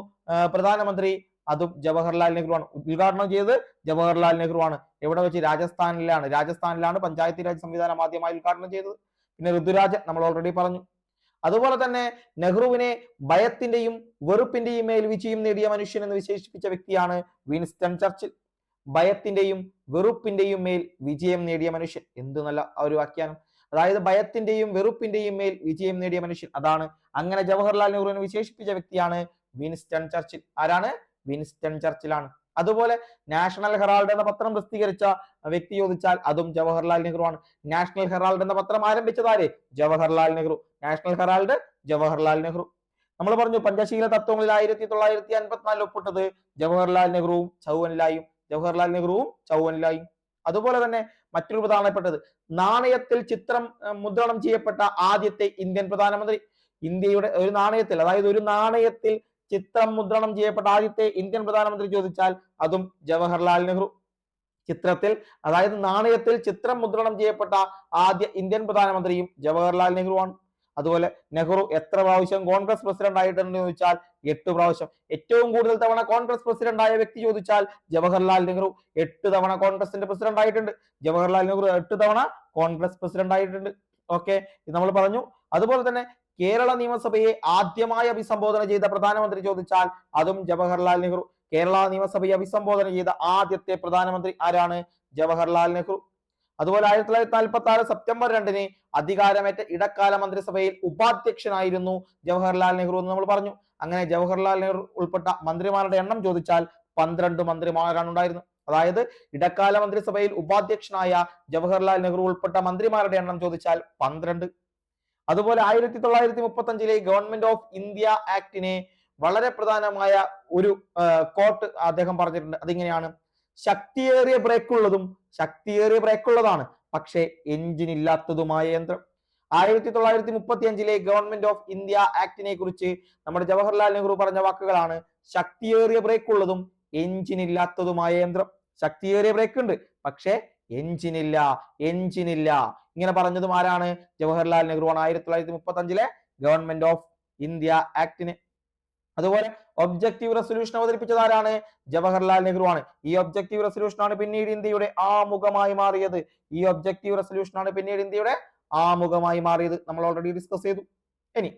പ്രധാനമന്ത്രി അതും ജവഹർലാൽ നെഹ്റു ആണ്. ഉദ്ഘാടനം ചെയ്തത് ജവഹർലാൽ നെഹ്റു ആണ്. എവിടെ വെച്ച്? രാജസ്ഥാനിലാണ്. രാജസ്ഥാനിലാണ് പഞ്ചായത്തി രാജ് സംവിധാനം ആദ്യമായി ഉദ്ഘാടനം ചെയ്തത്. പിന്നെ ഋതുരാജ് നമ്മൾ ഓൾറെഡി പറഞ്ഞു. അതുപോലെ തന്നെ നെഹ്റുവിനെ ഭയത്തിന്റെയും വെറുപ്പിന്റെയും മേൽ വിജയം നേടിയ മനുഷ്യൻ എന്ന് വിശേഷിപ്പിച്ച വ്യക്തിയാണ് വിൻസ്റ്റൺ ചർച്ചിൽ. ഭയത്തിന്റെയും വെറുപ്പിന്റെയും മേൽ വിജയം നേടിയ മനുഷ്യൻ. എന്ത് നല്ല ഒരു വ്യാഖ്യാനം. അതായത് ഭയത്തിന്റെയും വെറുപ്പിന്റെയും മേൽ വിജയം നേടിയ മനുഷ്യൻ. അതാണ് അങ്ങനെ ജവഹർലാൽ നെഹ്റുവിനെ വിശേഷിപ്പിച്ച വ്യക്തിയാണ് വിൻസ്റ്റൺ ചർച്ചിൽ. ആരാണ്? വിൻസ്റ്റൺ ചർച്ചിലാണ്. അതുപോലെ നാഷണൽ ഹെറാൾഡ് എന്ന പത്രം പ്രസിദ്ധീകരിച്ച വ്യക്തി ചോദിച്ചാൽ അതും ജവഹർലാൽ നെഹ്റു ആണ്. നാഷണൽ ഹെറാൾഡ് എന്ന പത്രം ആരംഭിച്ചതാര് Jawaharlal Nehru. National Herald Jawaharlal Nehru. നമ്മൾ പറഞ്ഞു പഞ്ചശീല തത്വങ്ങളിൽ ആയിരത്തി തൊള്ളായിരത്തി അൻപത്തിനാലിൽ ഒപ്പിട്ടത് ജവഹർലാൽ നെഹ്റുവും ചൗവൻലായും ജവഹർലാൽ നെഹ്റുവും ചൗവൻലായും അതുപോലെ തന്നെ മറ്റൊരു പ്രധാനപ്പെട്ടത് നാണയത്തിൽ ചിത്രം മുദ്രണം ചെയ്യപ്പെട്ട ആദ്യത്തെ ഇന്ത്യൻ പ്രധാനമന്ത്രി. ഇന്ത്യയുടെ ഒരു നാണയത്തിൽ അതായത് ഒരു നാണയത്തിൽ ചിത്രം മുദ്രണം ചെയ്യപ്പെട്ട ആദ്യത്തെ ഇന്ത്യൻ പ്രധാനമന്ത്രി ചോദിച്ചാൽ അതും ജവഹർലാൽ നെഹ്റു. ചിത്രത്തിൽ അതായത് നാണയത്തിൽ ചിത്രം മുദ്രണം ചെയ്യപ്പെട്ട ആദ്യ ഇന്ത്യൻ പ്രധാനമന്ത്രിയും ജവഹർലാൽ നെഹ്റു ആണ് അതുപോലെ നെഹ്റു എത്ര പ്രാവശ്യം കോൺഗ്രസ് പ്രസിഡന്റ് ആയിട്ടുണ്ട് ചോദിച്ചാൽ എട്ട് പ്രാവശ്യം. ഏറ്റവും കൂടുതൽ തവണ കോൺഗ്രസ് പ്രസിഡന്റ് ആയ വ്യക്തി ചോദിച്ചാൽ ജവഹർലാൽ നെഹ്റു എട്ട് തവണ കോൺഗ്രസിന്റെ പ്രസിഡന്റ് ആയിട്ടുണ്ട്. ജവഹർലാൽ നെഹ്റു എട്ട് തവണ കോൺഗ്രസ് പ്രസിഡന്റ് ആയിട്ടുണ്ട്. ഓക്കെ നമ്മൾ പറഞ്ഞു. അതുപോലെ തന്നെ കേരള നിയമസഭയെ ആദ്യമായി അഭിസംബോധന ചെയ്ത പ്രധാനമന്ത്രി ചോദിച്ചാൽ അതും ജവഹർലാൽ നെഹ്റു. കേരള നിയമസഭയെ അഭിസംബോധന ചെയ്ത ആദ്യത്തെ പ്രധാനമന്ത്രി ആരാണ്? ജവഹർലാൽ നെഹ്റു. അതുപോലെ ആയിരത്തി തൊള്ളായിരത്തി നാൽപ്പത്തി ആറ് സെപ്റ്റംബർ രണ്ടിന് അധികാരമേറ്റ ഇടക്കാല മന്ത്രിസഭയിൽ ഉപാധ്യക്ഷനായിരുന്നു ജവഹർലാൽ നെഹ്റു എന്ന് നമ്മൾ പറഞ്ഞു. അങ്ങനെ ജവഹർലാൽ നെഹ്റു ഉൾപ്പെട്ട മന്ത്രിമാരുടെ എണ്ണം ചോദിച്ചാൽ പന്ത്രണ്ട് മന്ത്രിമാരാണ് ഉണ്ടായിരുന്നത്. അതായത് ഇടക്കാല മന്ത്രിസഭയിൽ ഉപാധ്യക്ഷനായ ജവഹർലാൽ നെഹ്റു ഉൾപ്പെട്ട മന്ത്രിമാരുടെ എണ്ണം ചോദിച്ചാൽ പന്ത്രണ്ട്. അതുപോലെ ആയിരത്തി തൊള്ളായിരത്തി മുപ്പത്തി അഞ്ചിലെ ഗവൺമെന്റ് ഓഫ് ഇന്ത്യ ആക്ടിനെ വളരെ പ്രധാനമായ ഒരു കോട്ട് അദ്ദേഹം പറഞ്ഞിട്ടുണ്ട്. അതിങ്ങനെയാണ്. ശക്തിയേറിയ ബ്രേക്ക് ഉള്ളതും ശക്തിയേറിയ ബ്രേക്ക് ഉള്ളതാണ് പക്ഷേ എഞ്ചിൻ ഇല്ലാത്തതുമായ യന്ത്രം. ആയിരത്തി തൊള്ളായിരത്തി മുപ്പത്തി അഞ്ചിലെ ഗവൺമെന്റ് ഓഫ് ഇന്ത്യ ആക്ടിനെ കുറിച്ച് നമ്മുടെ ജവഹർലാൽ നെഹ്റു പറഞ്ഞ വാക്കുകളാണ് ശക്തിയേറിയ ബ്രേക്ക് ഉള്ളതും എഞ്ചിൻ ഇല്ലാത്തതുമായ യന്ത്രം. ശക്തിയേറിയ ബ്രേക്ക് ഉണ്ട് പക്ഷേ എഞ്ചിനില്ല എഞ്ചിനില്ല. ഇങ്ങനെ പറഞ്ഞതും ആരാണ്? ജവഹർലാൽ നെഹ്റു ആണ്. ആയിരത്തി തൊള്ളായിരത്തി മുപ്പത്തി അഞ്ചിലെ ഗവൺമെന്റ് ഓഫ് ഇന്ത്യ ആക്ടിന് അതുപോലെ ഒബ്ജക്റ്റീവ് റെസൊല്യൂഷൻ അവതരിപ്പിച്ചത് ആരാണ്? ജവഹർലാൽ നെഹ്റു ആണ്. ഈ ഒബ്ജക്റ്റീവ് റെസൊല്യൂഷൻ ആണ് പിന്നീട് ഇന്ത്യയുടെ ആമുഖമായി മാറിയത്. ഈ ഒബ്ജക്റ്റീവ് റെസൊല്യൂഷൻ ആണ് പിന്നീട് ഇന്ത്യയുടെ ആമുഖമായി മാറിയത്. നമ്മൾ ഓൾറെഡി ഡിസ്കസ് ചെയ്തു. ഇനി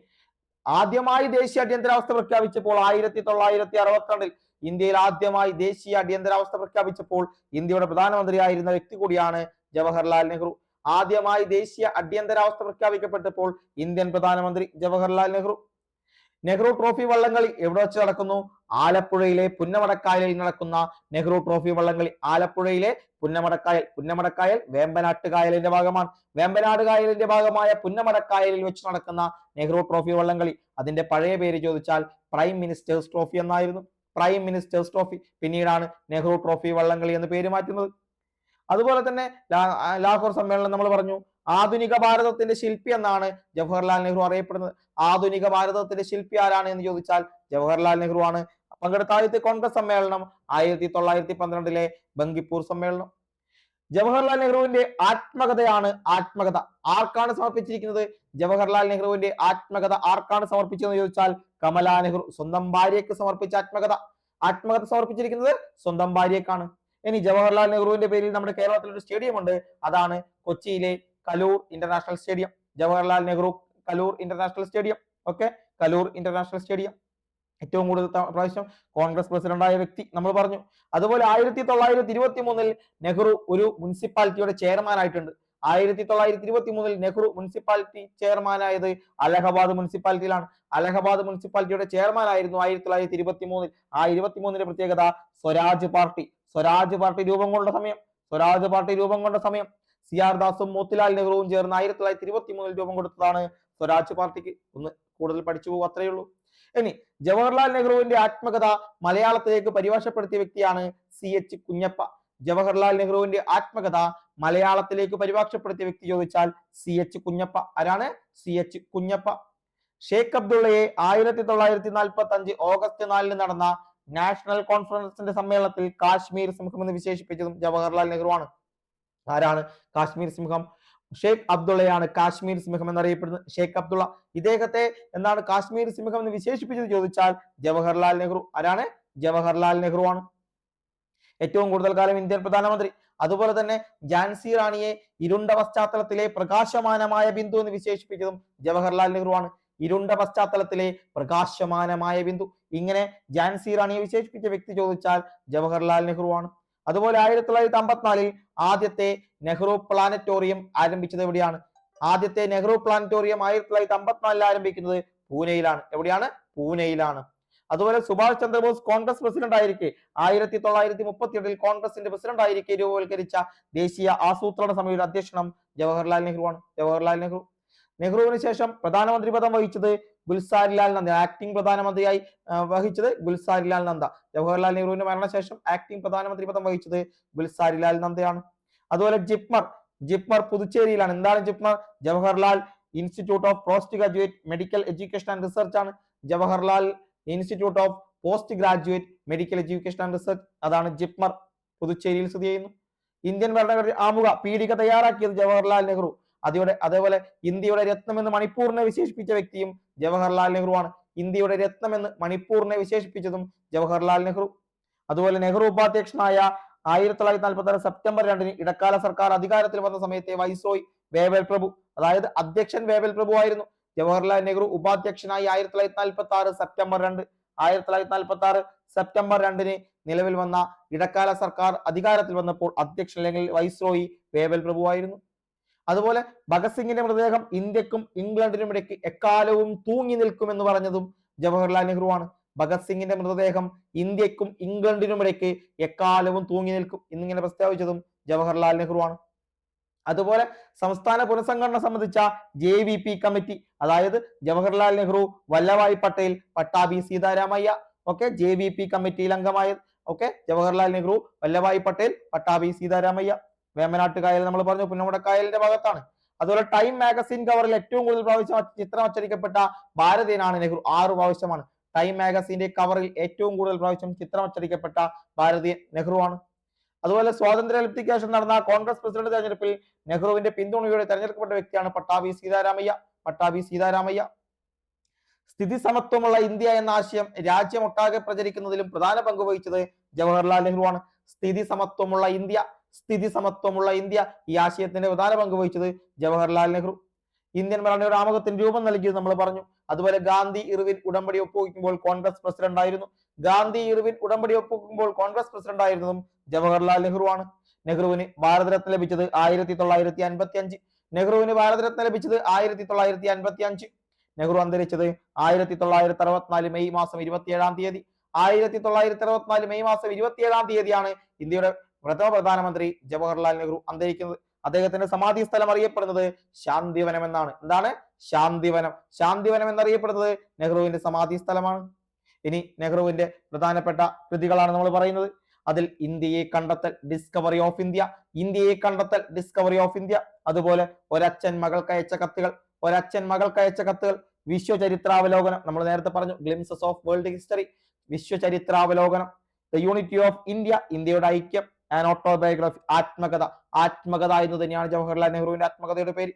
ആദ്യമായി ദേശീയ അടിയന്തരാവസ്ഥ പ്രഖ്യാപിച്ചപ്പോൾ ആയിരത്തി തൊള്ളായിരത്തി അറുപത്തിരണ്ടിൽ ഇന്ത്യയിൽ ആദ്യമായി ദേശീയ അടിയന്തരാവസ്ഥ പ്രഖ്യാപിച്ചപ്പോൾ ഇന്ത്യയുടെ പ്രധാനമന്ത്രിയായിരുന്ന വ്യക്തി കൂടിയാണ് ജവഹർലാൽ നെഹ്റു. ആദ്യമായി ദേശീയ അടിയന്തരാവസ്ഥ പ്രഖ്യാപിക്കപ്പെട്ടപ്പോൾ ഇന്ത്യൻ പ്രധാനമന്ത്രി ജവഹർലാൽ നെഹ്റു. നെഹ്റു ട്രോഫി വള്ളംകളി എവിടെ വെച്ച് നടക്കുന്നു? ആലപ്പുഴയിലെ പുന്നമടക്കായലിൽ നടക്കുന്ന നെഹ്റു ട്രോഫി വള്ളംകളി ആലപ്പുഴയിലെ പുന്നമടക്കായൽ പുന്നമടക്കായൽ വേമ്പനാട്ട് കായലിന്റെ ഭാഗമാണ്. വേമ്പനാട് കായലിന്റെ ഭാഗമായ പുന്നമടക്കായലിൽ വെച്ച് നടക്കുന്ന നെഹ്റു ട്രോഫി വള്ളംകളി. അതിന്റെ പഴയ പേര് ചോദിച്ചാൽ പ്രൈം മിനിസ്റ്റേഴ്സ് ട്രോഫി എന്നായിരുന്നു. Prime minister's trophy. പിന്നീടാണ് നെഹ്റു ട്രോഫി വള്ളംകളി എന്ന് പേര് മാറ്റുന്നത്. അതുപോലെ തന്നെ ലാഹോർ സമ്മേളനം നമ്മൾ പറഞ്ഞു. ആധുനിക ഭാരതത്തിന്റെ ശില്പി എന്നാണ് ജവഹർലാൽ നെഹ്റു അറിയപ്പെടുന്നത്. ആധുനിക ഭാരതത്തിന്റെ ശില്പി ആരാണ് എന്ന് ചോദിച്ചാൽ ജവഹർലാൽ നെഹ്റു ആണ്. പങ്കെടുത്ത ആദ്യത്തെ കോൺഗ്രസ് സമ്മേളനം ആയിരത്തി തൊള്ളായിരത്തി പന്ത്രണ്ടിലെ ബങ്കിപ്പൂർ സമ്മേളനം. ജവഹർലാൽ നെഹ്റുവിന്റെ ആത്മകഥയാണ് ആത്മകഥ. ആർക്കാണ് സമർപ്പിച്ചിരിക്കുന്നത്? ജവഹർലാൽ നെഹ്റുവിന്റെ ആത്മകഥ ആർക്കാണ് സമർപ്പിച്ചതെന്ന് ചോദിച്ചാൽ കമലാ നെഹ്റു. സ്വന്തം ഭാര്യയ്ക്ക് സമർപ്പിച്ച ആത്മകഥ. ആത്മകഥ സമർപ്പിച്ചിരിക്കുന്നത് സ്വന്തം ഭാര്യയ്ക്കാണ്. ഇനി ജവഹർലാൽ നെഹ്റുവിന്റെ പേരിൽ നമ്മുടെ കേരളത്തിൽ ഒരു സ്റ്റേഡിയം ഉണ്ട്. അതാണ് കൊച്ചിയിലെ Kaloor international stadium. Jawaharlal Nehru Kaloor international stadium. Okay? Kaloor international stadium. ഏറ്റവും കൂടുതൽ പ്രാവശ്യം കോൺഗ്രസ് പ്രസിഡന്റായ വ്യക്തി നമ്മൾ പറഞ്ഞു. അതുപോലെ ആയിരത്തി തൊള്ളായിരത്തി ഇരുപത്തി മൂന്നിൽ നെഹ്റു ഒരു മുനിസിപ്പാലിറ്റിയുടെ ചെയർമാൻ ആയിട്ടുണ്ട് ആയിരത്തി തൊള്ളായിരത്തി ഇരുപത്തി മൂന്നിൽ നെഹ്റു മുനിസിപ്പാലിറ്റി ചെയർമാനായത് അലഹബാദ് മുനിസിപ്പാലിറ്റിയിലാണ്. അലഹബാദ് മുനിസിപ്പാലിറ്റിയുടെ ചെയർമാൻ ആയിരുന്നു ആയിരത്തി തൊള്ളായിരത്തി ഇരുപത്തി മൂന്നിൽ ആ ഇരുപത്തി മൂന്നിന്റെ പ്രത്യേകത സ്വരാജ് പാർട്ടി. സ്വരാജ് പാർട്ടി രൂപം കൊണ്ട സമയം. സ്വരാജ് പാർട്ടി രൂപം കൊണ്ട സമയം. സി ആർ ദാസും മോത്തിലാൽ നെഹ്റുവും ചേർന്ന് ആയിരത്തി തൊള്ളായിരത്തി ഇരുപത്തി മൂന്നിൽ രൂപം കൊടുത്തതാണ് സ്വരാജ് പാർട്ടിക്ക്. ഒന്ന് കൂടുതൽ പഠിച്ചു പോകും അത്രയേ ഉള്ളൂ. ഇനി ജവഹർലാൽ നെഹ്റുവിന്റെ ആത്മകഥ മലയാളത്തിലേക്ക് പരിഭാഷപ്പെടുത്തിയ വ്യക്തിയാണ് സി എച്ച് കുഞ്ഞപ്പ. ജവഹർലാൽ നെഹ്റുവിന്റെ ആത്മകഥ മലയാളത്തിലേക്ക് പരിഭാഷപ്പെടുത്തിയ വ്യക്തി ചോദിച്ചാൽ സി എച്ച് കുഞ്ഞപ്പ. ആരാണ്? C H Kunhappa. ഷേഖ് അബ്ദുള്ളയെ ആയിരത്തി തൊള്ളായിരത്തി നാൽപ്പത്തി അഞ്ച് ഓഗസ്റ്റ് നാലിന് നടന്ന നാഷണൽ കോൺഫറൻസിന്റെ സമ്മേളനത്തിൽ കാശ്മീർ സിംഹം എന്ന് വിശേഷിപ്പിച്ചതും ജവഹർലാൽ നെഹ്റു ആണ് ആരാണ്? കാശ്മീർ സിംഹം ഷേഖ് അബ്ദുള്ളയാണ് കാശ്മീർ സിംഹം എന്നറിയപ്പെടുന്നത്. ഷെയ്ഖ് അബ്ദുള്ള ഇദ്ദേഹത്തെ എന്താണ് കാശ്മീർ സിംഹം എന്ന് വിശേഷിപ്പിച്ചത് ചോദിച്ചാൽ ജവഹർലാൽ നെഹ്റു. ആരാണ്? ജവഹർലാൽ നെഹ്റു ആണ്. ഏറ്റവും കൂടുതൽ കാലം ഇന്ത്യൻ പ്രധാനമന്ത്രി. അതുപോലെ തന്നെ ജാൻസി റാണിയെ ഇരുണ്ട പശ്ചാത്തലത്തിലെ പ്രകാശമാനമായ ബിന്ദു എന്ന് വിശേഷിപ്പിച്ചതും ജവഹർലാൽ നെഹ്റു ആണ്. ഇരുണ്ട പശ്ചാത്തലത്തിലെ പ്രകാശമാനമായ ബിന്ദു. ഇങ്ങനെ ജാൻസി റാണിയെ വിശേഷിപ്പിച്ച വ്യക്തി ചോദിച്ചാൽ ജവഹർലാൽ നെഹ്റു ആണ്. അതുപോലെ ആയിരത്തി തൊള്ളായിരത്തി അമ്പത്തിനാലിൽ ആദ്യത്തെ നെഹ്റു പ്ലാനറ്റോറിയം ആരംഭിച്ചത് എവിടെയാണ്? ആദ്യത്തെ നെഹ്റു പ്ലാനറ്റോറിയം ആയിരത്തി തൊള്ളായിരത്തി അമ്പത്തിനാലിൽ ആരംഭിക്കുന്നത് പൂനെയിലാണ്. എവിടെയാണ്? പൂനെയിലാണ്. അതുപോലെ സുഭാഷ് ചന്ദ്രബോസ് കോൺഗ്രസ് പ്രസിഡന്റ് ആയിരിക്കെ. ആയിരത്തി തൊള്ളായിരത്തി മുപ്പത്തിയെട്ടിൽ കോൺഗ്രസിന്റെ പ്രസിഡന്റ് ആയിരിക്കെ രൂപവൽക്കരിച്ച ദേശീയ ആസൂത്രണ സമിതിയുടെ അധ്യക്ഷനം ജവഹർലാൽ നെഹ്റു ആണ് ജവഹർലാൽ നെഹ്റു നെഹ്റുവിന് ശേഷം പ്രധാനമന്ത്രി പദം വഹിച്ചത് ഗുൽസാരിലാൽ നന്ദ. ആക്ടിംഗ് പ്രധാനമന്ത്രിയായി വഹിച്ചത് ഗുൽസാരിലാൽ നന്ദ. ജവഹർലാൽ നെഹ്റുവിന്റെ മരണശേഷം ആക്ടിംഗ് പ്രധാനമന്ത്രി പദം വഹിച്ചത് ഗുൽസാരിലാൽ നന്ദയാണ്. അതുപോലെ ജിപ്മർ ജിപ്മർ പുതുച്ചേരിയിലാണ്. എന്താണ് JIPMER? Jawaharlal institute of post graduate medical education and research ആണ്. Jawaharlal institute of post graduate medical education and research അതാണ് ജിപ്മർ പുതുച്ചേരിയിൽ സ്ഥിതി ചെയ്യുന്നു. ഇന്ത്യൻ ഭരണഘടന ആമുഖ പീഠിക തയ്യാറാക്കിയത് ജവഹർലാൽ നെഹ്റു. അതോടെ അതേപോലെ ഇന്ത്യയുടെ രത്നം എന്ന് മണിപ്പൂരിനെ വിശേഷിപ്പിച്ച വ്യക്തിയും ജവഹർലാൽ നെഹ്റു ആണ് ഇന്ത്യയുടെ രത്നം എന്ന് മണിപ്പൂരിനെ വിശേഷിപ്പിച്ചതും ജവഹർലാൽ നെഹ്റു. അതുപോലെ നെഹ്റു ഉപാധ്യക്ഷനായ ആയിരത്തി തൊള്ളായിരത്തി നാൽപ്പത്തി ആറ് സെപ്റ്റംബർ രണ്ടിന് ഇടക്കാല സർക്കാർ അധികാരത്തിൽ വന്ന സമയത്തെ വൈസ്രോയ് വേവൽ പ്രഭു. അതായത് അധ്യക്ഷൻ വേവൽ പ്രഭു ആയിരുന്നു. ജവഹർലാൽ നെഹ്റു ഉപാധ്യക്ഷനായി ആയിരത്തി തൊള്ളായിരത്തി നാൽപ്പത്തി ആറ് സെപ്റ്റംബർ രണ്ട് ആയിരത്തി തൊള്ളായിരത്തി നാൽപ്പത്തി ആറ് സെപ്റ്റംബർ രണ്ടിന് നിലവിൽ വന്ന ഇടക്കാല സർക്കാർ അധികാരത്തിൽ വന്നപ്പോൾ അധ്യക്ഷൻ അല്ലെങ്കിൽ വൈസ്രോയി വേവൽ പ്രഭു ആയിരുന്നു. അതുപോലെ ഭഗത് സിംഗിന്റെ മൃതദേഹം ഇന്ത്യക്കും ഇംഗ്ലണ്ടിനും ഇടയ്ക്ക് എക്കാലവും തൂങ്ങി നിൽക്കും എന്ന് പറഞ്ഞതും ജവഹർലാൽ നെഹ്റു ആണ്. ഭഗത് സിംഗിന്റെ മൃതദേഹം ഇന്ത്യക്കും ഇംഗ്ലണ്ടിനും ഇടയ്ക്ക് എക്കാലവും തൂങ്ങി നിൽക്കും എന്നിങ്ങനെ പ്രസ്താവിച്ചതും ജവഹർലാൽ നെഹ്റു ആണ്. അതുപോലെ സംസ്ഥാന പുനഃസംഘടന സംബന്ധിച്ച ജെ വി പി കമ്മിറ്റി അതായത് Jawaharlal Nehru Vallabhbhai Patel Pattabhi Sitaramayya okay J V P കമ്മിറ്റിയിൽ അംഗമായത്. ഓക്കെ ജവഹർലാൽ നെഹ്റു വല്ലഭായ് പട്ടേൽ പട്ടാഭി സീതാരാമയ്യ. വേമ്പനാട്ട് കായൽ നമ്മൾ പറഞ്ഞു പുന്നമട കായലിന്റെ ഭാഗത്താണ്. അതുപോലെ ടൈം മാഗസിൻ കവറിൽ ഏറ്റവും കൂടുതൽ പ്രാവശ്യം ചിത്രം അച്ചടിക്കപ്പെട്ട ഭാരതീയനാണ് നെഹ്റു. ആറ് പ്രാവശ്യമാണ്. ടൈം മാഗസിന്റെ കവറിൽ ഏറ്റവും കൂടുതൽ പ്രാവശ്യം ചിത്രം അച്ചടിക്കപ്പെട്ട ഭാരതീയൻ നെഹ്റു ആണ് അതുപോലെ സ്വാതന്ത്ര്യ ലിപ്റ്റിക്കേഷൻ നടന്ന കോൺഗ്രസ് പ്രസിഡന്റ് തെരഞ്ഞെടുപ്പിൽ നെഹ്റുവിന്റെ പിന്തുണയോടെ തെരഞ്ഞെടുക്കപ്പെട്ട വ്യക്തിയാണ് പട്ടാഭി സീതാരാമയ്യ. പട്ടാഭി സീതാരാമയ്യ. സ്ഥിതി സമത്വമുള്ള ഇന്ത്യ എന്ന ആശയം രാജ്യമൊട്ടാകെ പ്രചരിക്കുന്നതിലും പ്രധാന പങ്ക് വഹിച്ചത് ജവഹർലാൽ നെഹ്റു ആണ് സ്ഥിതി സമത്വമുള്ള ഇന്ത്യ സ്ഥിതി സമത്വമുള്ള ഇന്ത്യ ഈ ആശയത്തിന്റെ പ്രധാന പങ്ക് വഹിച്ചത് ജവഹർലാൽ നെഹ്റു. ഇന്ത്യൻ ഭരണയുടെ ആമുഖത്തിന് രൂപം നൽകിയത് നമ്മൾ പറഞ്ഞു. അതുപോലെ ഗാന്ധി ഇർവിൻ ഉടമ്പടി ഒപ്പുവെക്കുമ്പോൾ കോൺഗ്രസ് പ്രസിഡന്റ് ആയിരുന്നു. ഗാന്ധി ഇർവിൻ ഉടമ്പടി ഒപ്പുവെക്കുമ്പോൾ കോൺഗ്രസ് പ്രസിഡന്റ് ആയിരുന്നതും ജവഹർലാൽ നെഹ്റു ആണ്. നെഹ്റുവിന് ഭാരതരത്ന ലഭിച്ചത് ആയിരത്തി തൊള്ളായിരത്തി അൻപത്തി അഞ്ച് നെഹ്റുവിന് ഭാരതരത്ന ലഭിച്ചത് ആയിരത്തി തൊള്ളായിരത്തി അൻപത്തി അഞ്ച് നെഹ്റു അന്തരിച്ചത് ആയിരത്തി തൊള്ളായിരത്തി അറുപത്തിനാല് മെയ് മാസം ഇരുപത്തിയേഴാം തീയതി. ആയിരത്തി തൊള്ളായിരത്തി അറുപത്തിനാല് മെയ് മാസം ഇരുപത്തിയേഴാം തീയതിയാണ് ഇന്ത്യയുടെ പ്രഥമ പ്രധാനമന്ത്രി ജവഹർലാൽ നെഹ്റു അന്തരിക്കുന്നത് അദ്ദേഹത്തിന്റെ സമാധി സ്ഥലം അറിയപ്പെടുന്നത് ശാന്തിവനം എന്നാണ്. എന്താണ്? ശാന്തിവനം. ശാന്തിവനം എന്നറിയപ്പെടുന്നത് നെഹ്റുവിന്റെ സമാധി സ്ഥലമാണ്. ഇനി നെഹ്റുവിന്റെ പ്രധാനപ്പെട്ട കൃതികളാണ് നമ്മൾ പറയുന്നത്. അതിൽ ഇന്ത്യയെ കണ്ടെത്തൽ ഡിസ്കവറി ഓഫ് ഇന്ത്യ ഇന്ത്യയെ കണ്ടെത്തൽ ഡിസ്കവറി ഓഫ് ഇന്ത്യ അതുപോലെ ഒരച്ഛൻ മകൾക്ക് അയച്ച കത്തുകൾ ഒരച്ഛൻ മകൾക്ക് അയച്ച കത്തുകൾ. വിശ്വചരിത്രാവലോകനം. നമ്മൾ നേരത്തെ പറഞ്ഞു ഗ്ലിംസസ് ഓഫ് വേൾഡ് ഹിസ്റ്ററി വിശ്വചരിത്രാവലോകനം. ദ യൂണിറ്റി ഓഫ് ഇന്ത്യ ഇന്ത്യയുടെ ഐക്യം. ആൻഡ് ഓട്ടോബയോഗ്രഫി ആത്മകഥ. ആത്മകഥ എന്ന് തന്നെയാണ് ജവഹർലാൽ നെഹ്റുവിന്റെ ആത്മകഥയുടെ പേര്.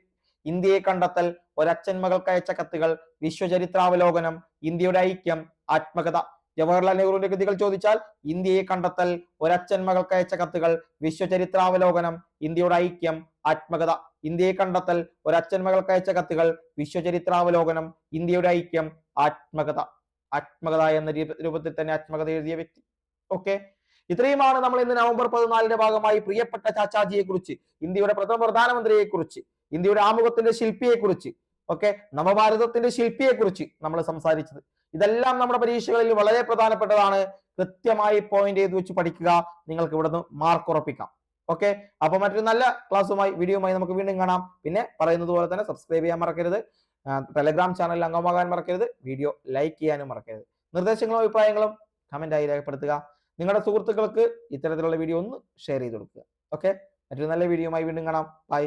ഇന്ത്യയെ കണ്ടെത്തൽ ഒരച്ഛൻ മകൾക്ക് അയച്ച കത്തുകൾ വിശ്വചരിത്രാവലോകനം ഇന്ത്യയുടെ ഐക്യം ആത്മകഥ. ജവഹർലാൽ നെഹ്റുവിന്റെ കൃതികൾ ചോദിച്ചാൽ ഇന്ത്യയെ കണ്ടെത്തൽ ഒരച്ഛൻ മകൾക്ക് അയച്ച കത്തുകൾ വിശ്വചരിത്രാവലോകനം ഇന്ത്യയുടെ ഐക്യം ആത്മകഥ. ഇന്ത്യയെ കണ്ടെത്തൽ ഒരച്ഛൻ മകൾക്ക് അയച്ച കത്തുകൾ വിശ്വചരിത്രാവലോകനം ഇന്ത്യയുടെ ഐക്യം ആത്മകഥ. ആത്മകഥ എന്ന രൂപത്തിൽ തന്നെ ആത്മകഥ എഴുതിയ വ്യക്തി. ഓക്കെ ഇത്രയുമാണ് നമ്മൾ ഇന്ന് നവംബർ പതിനാലിന്റെ ഭാഗമായി പ്രിയപ്പെട്ട ചാച്ചാജിയെ കുറിച്ച് ഇന്ത്യയുടെ പ്രഥമ പ്രധാനമന്ത്രിയെ കുറിച്ച് ഇന്ത്യയുടെ ആമുഖത്തിന്റെ ശില്പിയെ കുറിച്ച് ഓക്കെ നവഭാരതത്തിന്റെ ശില്പിയെ കുറിച്ച് നമ്മൾ സംസാരിച്ചത്. ഇതെല്ലാം നമ്മുടെ പരീക്ഷകളിൽ വളരെ പ്രധാനപ്പെട്ടതാണ്. കൃത്യമായി പോയിന്റ് ചെയ്ത് വെച്ച് പഠിക്കുക. നിങ്ങൾക്ക് ഇവിടുന്ന് മാർക്ക് ഉറപ്പിക്കാം. ഓക്കെ അപ്പൊ മറ്റൊരു നല്ല ക്ലാസ്സുമായി വീഡിയോമായി നമുക്ക് വീണ്ടും കാണാം. പിന്നെ പറയുന്നത് പോലെ തന്നെ സബ്സ്ക്രൈബ് ചെയ്യാൻ മറക്കരുത്. ടെലഗ്രാം ചാനലിൽ അംഗമാകാൻ മറക്കരുത്. വീഡിയോ ലൈക്ക് ചെയ്യാനും മറക്കരുത്. നിർദ്ദേശങ്ങളും അഭിപ്രായങ്ങളും കമന്റായി രേഖപ്പെടുത്തുക. നിങ്ങളുടെ സുഹൃത്തുക്കൾക്ക് ഇത്തരത്തിലുള്ള വീഡിയോ ഒന്ന് ഷെയർ ചെയ്ത് കൊടുക്കുക. ഓക്കെ മറ്റൊരു നല്ല വീഡിയോയുമായി വീണ്ടും കാണാം. ബൈ